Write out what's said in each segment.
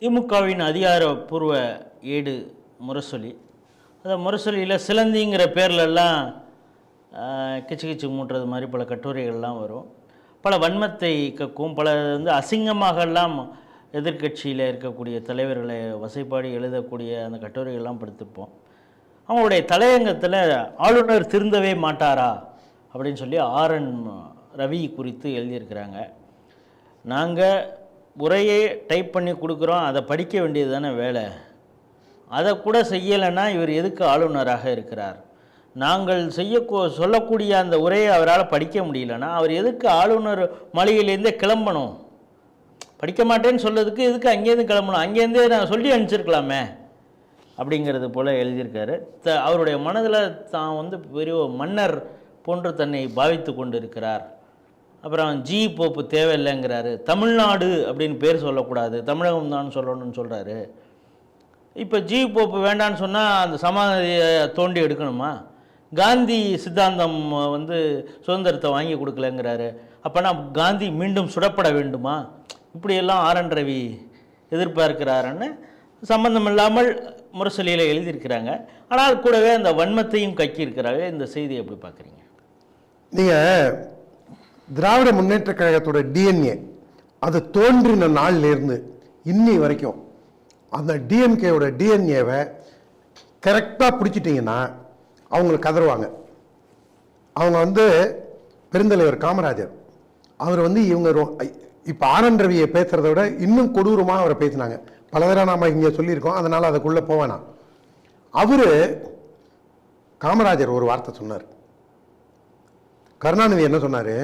திமுகவின் அதிகாரப்பூர்வ ஏடு முரசொலி. அந்த முரசொலியில் சிலந்திங்கிற பேர்லெல்லாம் கிச்சு கிச்சு மூட்டுறது மாதிரி பல கட்டுரைகள்லாம் வரும். பல வன்மத்தை கக்கும் பல வந்து அசிங்கமாகலாம் எதிர்க்கட்சியில் இருக்கக்கூடிய தலைவர்களை வசைப்பாடி எழுதக்கூடிய அந்த கட்டுரைகள்லாம் படுத்துப்போம் அவங்களுடைய தலையங்கத்தில் ஆளுநர் திருந்தவே மாட்டாரா? அப்படின்னு சொல்லி ஆர்என் ரவி குறித்து எழுதியிருக்கிறாங்க. நாங்கள் உரையை டைப் பண்ணி கொடுக்குறோம் அதை படிக்க வேண்டியது தானே வேலை. அதை கூட செய்யலைன்னா இவர் எதுக்கு ஆளுநராக இருக்கிறார்? நாங்கள் செய்ய சொல்லக்கூடிய அந்த உரையை அவரால் படிக்க முடியலன்னா அவர் எதுக்கு ஆளுநர் மளிகையிலேருந்தே கிளம்பணும்? படிக்க மாட்டேன்னு சொல்லதுக்கு எதுக்கு அங்கேருந்து கிளம்பணும்? அங்கேருந்தே நான் சொல்லி அனுப்பிச்சிருக்கலாமே. அப்படிங்கிறது போல் எழுதியிருக்காரு. த அவருடைய மனதில் தான் வந்து பெரிய ஒரு மன்னர் போன்று தன்னை பாவித்து கொண்டு இருக்கிறார் அப்புறம் ஜி போப்பு தேவையில்லைங்கிறாரு. தமிழ்நாடு அப்படின்னு பேர் சொல்லக்கூடாது. தமிழகம் தான் சொல்லணும்னு சொல்கிறாரு இப்போ ஜி போப்பு வேண்டான்னு சொன்னால் அந்த சமாதியை தோண்டி எடுக்கணுமா? காந்தி சித்தாந்தம் வந்து சுதந்திரத்தை வாங்கி கொடுக்கலங்கிறாரு. அப்போனா காந்தி மீண்டும் சுடப்பட வேண்டுமா? இப்படியெல்லாம் ஆர் என் ரவி எதிர்பார்க்கிறாருன்னு சம்பந்தம் இல்லாமல் முரசொலியில் எழுதியிருக்கிறாங்க. ஆனால் கூடவே அந்த வன்மத்தையும் கக்கியிருக்கிறாங்க இந்த செய்தியை எப்படி பார்க்குறீங்க? நீங்கள் திராவிட முன்னேற்ற கழகத்தோட டிஎன்ஏ அது தோன்றின நாள்லேருந்து இன்னி வரைக்கும் அந்த டிஎம்கேவோட டிஎன்ஏவை கரெக்டாக பிடிச்சிட்டிங்கன்னா அவங்களுக்கு கதறுவாங்க. அவங்க வந்து பெருந்தலைவர் காமராஜர். அவர் வந்து இவங்க இப்போ ஆனந்த் ரவியை பேசுகிறத விட இன்னும் கொடூரமாக அவரை பேசினாங்க. பல தடவை நாம் இங்கே சொல்லியிருக்கோம் அதனால் அதுக்குள்ளே போவேணாம் அவர் காமராஜர் ஒரு வார்த்தை சொன்னார். கருணாநிதி என்ன சொன்னார்?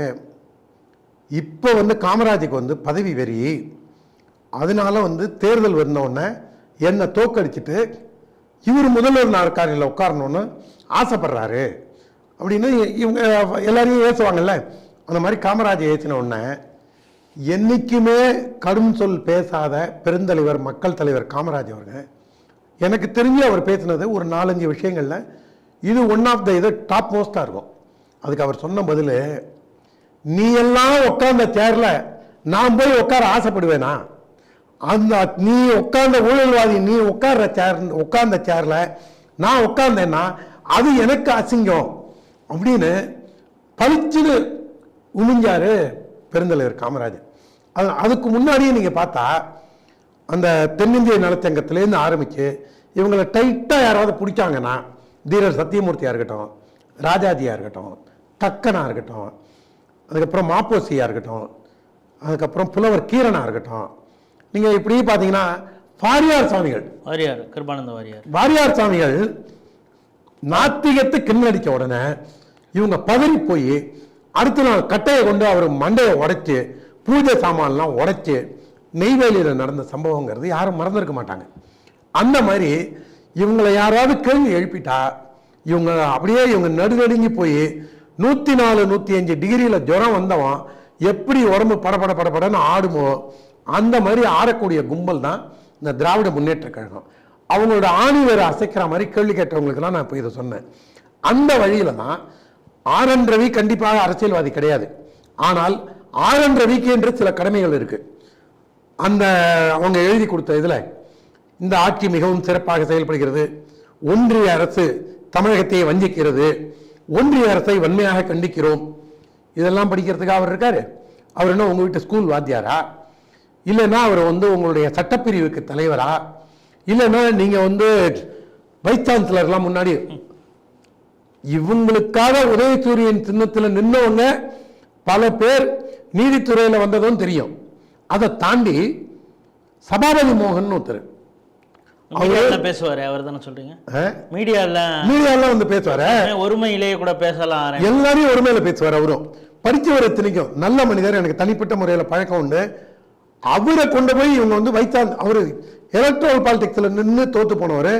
இப்போ வந்து காமராஜுக்கு வந்து பதவி வெறி அதனால வந்து தேர்தல் வந்தோடனே என்னை தோக்கடிச்சிட்டு இவர் முதல்வர் நாற்காலியில் உட்காரணும்னு ஆசைப்படுறாரு. அப்படின்னு இவங்க எல்லாரையும் ஏசுவாங்கல்ல அந்த மாதிரி காமராஜர் ஏசின உடனே என்னைக்குமே கடும் சொல் பேசாத பெருந்தலைவர் மக்கள் தலைவர் காமராஜ் அவர்கள் எனக்கு தெரிஞ்சு அவர் பேசினது ஒரு நாலஞ்சு விஷயங்களில் இது ஒன் ஆஃப் த இது டாப் மோஸ்ட்டாக இருக்கும். அதுக்கு அவர் சொன்ன பதில் நீ எல்லாம் உட்காந்த தேர்ல நான் போய் உட்கார ஆசைப்படுவேனா? அந்த நீ உட்கார்ந்த ஊழல்வாதி நீ உட்கார்ற சேர் உட்கார்ந்த சேர்ல நான் உட்கார்ந்தேன்னா அது எனக்கு அசிங்கம். அப்படின்னு பளிச்சுன்னு உமிஞ்சாரு பெருந்தலைவர் காமராஜர். அது அதுக்கு முன்னாடியே நீங்கள் பார்த்தா அந்த தென்னிந்திய நலச்சங்கத்திலேருந்து ஆரம்பித்து இவங்களை டைட்டாக யாராவது பிடிச்சாங்கன்னா தீரர் சத்தியமூர்த்தியாக இருக்கட்டும் ராஜாஜியாக இருக்கட்டும் கக்கனாக இருக்கட்டும் அதுக்கப்புறம் மாப்போசியாக இருக்கட்டும் அதுக்கப்புறம் புலவர் கீரனாக இருக்கட்டும். நீங்கள் இப்படி பார்த்தீங்கன்னா பாரியார் சுவாமிகள் வாரியார் கிருபானந்த வாரியார். வாரியார் சுவாமிகள் நாத்திகத்தை கிண்ணடிச்ச உடனே இவங்க பதறி போய் அடுத்த நாள் கட்டையை கொண்டு அவர் மண்டையை உடைச்சு பூஜை சாமான்லாம் உடைச்சு நெய்வேலியில் நடந்த சம்பவங்கிறது யாரும் மறந்துருக்க மாட்டாங்க. அந்த மாதிரி இவங்களை யாராவது கேள்வி எழுப்பிட்டா இவங்க அப்படியே இவங்க நடுநடுங்கி போய் நூற்றி நாலு நூற்றி அஞ்சு டிகிரியில் ஜுரம் வந்தவன் எப்படி உடம்பு படபட படபடன்னு ஆடுமோ அந்த மாதிரி ஆடக்கூடிய கும்பல் தான் இந்த திராவிட முன்னேற்ற கழகம். அவங்களோட ஆணி வேறு அசைக்கிற மாதிரி கேள்வி கேட்டவங்களுக்கெல்லாம் நான் இப்போ இதை சொன்னேன். அந்த வழியில் தான் ஆர் என் ரவி கண்டிப்பாக அரசியல்வாதி கிடையாது. ஆனால் ஆர் என் ரவிக்கு என்று சில கடமைகள் இருக்குது அந்த அவங்க எழுதி கொடுத்த இதில் இந்த ஆட்சி மிகவும் சிறப்பாக செயல்படுகிறது. ஒன்றிய அரசு தமிழகத்தை வஞ்சிக்கிறது. ஒன்றிய அரசை வன்மையாக கண்டிக்கிறோம். இதெல்லாம் படிக்கிறதுக்கு அவர் இருக்காரு. அவர் என்ன உங்கள் வீட்டு ஸ்கூல் வாத்தியாரா? இல்லைன்னா அவர் வந்து உங்களுடைய சட்டப்பிரிவுக்கு தலைவரா? இல்லைன்னா நீங்கள் வந்து வைஸ் சான்சலர்லாம் முன்னாடி இவங்களுக்காக உதயசூரியன் சின்னத்தில் நின்னவங்க பல பேர் நீதித்துறையில் வந்ததும் தெரியும். அதை தாண்டி சபாபதி மோகன் ஒருத்தர். மீடியாவில் பேசுவார் அவர் தானே சொல்றீங்க? மீடியாவில் மீடியாலாம் வந்து பேசுவாரு. ஒருமையிலேயே கூட பேசலாம் எல்லாரையும் ஒருமையில பேசுவார் அவரும். படிச்சவர் இத்தனைக்கும் நல்ல மனிதர் எனக்கு தனிப்பட்ட முறையில் பழக்கம் உண்டு. அவரை கொண்டு போய் இவங்க வந்து வைத்தால் அவர் எலக்ட்ரல் பாலிடிக்ஸில் நின்று தோத்து போனவர்.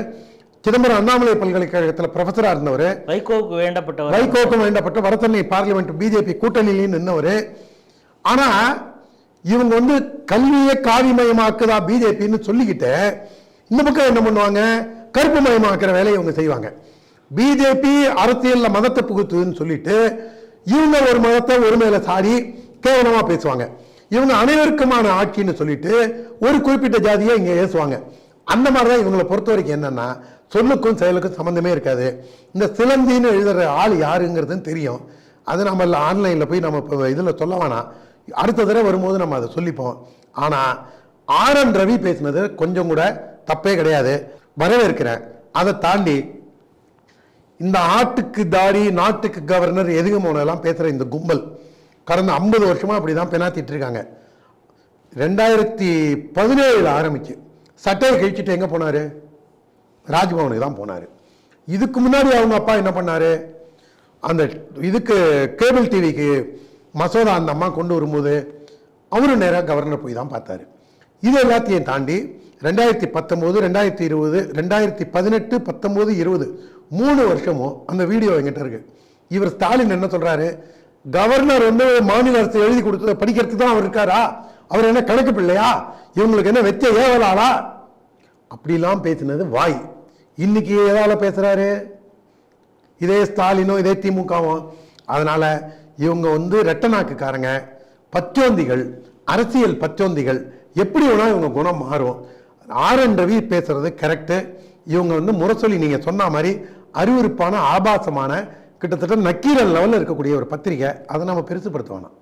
சிதம்பரம் அண்ணாமலை பல்கலைக்கழகத்தில் ப்ரொஃபஸராக இருந்தவர். வைகோவுக்கு வேண்டப்பட்டவர். வைகோக்கும் வேண்டப்பட்ட வடசென்னை பார்லிமெண்ட் பிஜேபி கூட்டணியிலையும் நின்னவர். ஆனா இவங்க வந்து கல்வியை காவிமயமாக்குதா பிஜேபின்னு சொல்லிக்கிட்டு இந்த பக்கம் என்ன பண்ணுவாங்க? கருப்பு மயமாக்குற வேலையை இவங்க செய்வாங்க. பிஜேபி அரசியலில் மதத்தை புகுத்துதுன்னு சொல்லிட்டு இவங்க ஒரு மதத்தை ஒரு மேல சாடி கேவலமாக பேசுவாங்க. இவங்க அனைவருக்குமான ஆட்சின்னு சொல்லிட்டு ஒரு குறிப்பிட்ட ஜாதியை இங்கே ஏசுவாங்க. அந்த மாதிரி தான் இவங்களை பொறுத்த வரைக்கும் என்னன்னா சொல்லுக்கும் செயலுக்கும் சம்மந்தமே இருக்காது. இந்த சிலந்தின்னு எழுதுற ஆள் யாருங்கிறதுன்னு தெரியும். அது நம்ம ஆன்லைனில் போய் நம்ம இப்போ இதில் சொல்ல வேணாம். அடுத்த தடவை வரும்போது நம்ம அதை சொல்லிப்போம். ஆனால் ஆர் என் ரவி பேசினது கொஞ்சம் கூட தப்பே கிடையாது. வரவேற்கிறேன். அதை தாண்டி இந்த ஆட்டுக்கு தாடி நாட்டுக்கு கவர்னர் எதுகமோனெல்லாம் பேசுகிற இந்த கும்பல் கடந்த ஐம்பது வருஷமாக அப்படி தான் பெனாத்திட்டு இருக்காங்க. ரெண்டாயிரத்தி பதினேழில் ஆரம்பிச்சு. சட்டையை கழிச்சுட்டு எங்கே போனார்? ராஜ்பவனுக்கு தான் போனார். இதுக்கு முன்னாடி அவங்க அப்பா என்ன பண்ணார்? அந்த இதுக்கு கேபிள் டிவிக்கு மசோதா அந்த அம்மா கொண்டு வரும்போது அவரும் நேராக கவர்னர் போய் தான் பார்த்தாரு. இது எல்லாத்தையும் தாண்டி ரெண்டாயிரத்தி பத்தொம்போது ரெண்டாயிரத்தி இருபது ரெண்டாயிரத்தி பதினெட்டு பத்தொம்போது இருபது. மூணு வருஷமும் அந்த வீடியோ எங்கிட்ட இருக்கு. இவர் ஸ்டாலின் என்ன சொல்றாரு? கவர்னர் வந்து மாநில அரசு எழுதி கொடுத்ததை படிக்கிறதுக்கு தான் அவர் இருக்காரா? அவர் என்ன கணக்கு பிள்ளையா? இவங்களுக்கு என்ன வெச்ச ஏவலாளா? அப்படிலாம் பேசினது வாய். இன்னைக்கு ஏதால பேசுறாரு? இதே ஸ்டாலினும் இதே திமுகவும் அதனால இவங்க வந்து ரெட்டநாக்குக்காரங்க பச்சோந்திகள் அரசியல் பச்சோந்திகள் எப்படி வேணால் இவங்க குணம் மாறும். ஆர் என் ரவி பேசுறது கரெக்டு இவங்க வந்து முரசொலி நீங்க சொன்ன மாதிரி அறிவுறுப்பான ஆபாசமான கிட்டத்தட்ட நக்கீரல் லெவலில் இருக்கக்கூடிய ஒரு பத்திரிகை. அதை நம்ம பெருசுப்படுத்த வேணாம்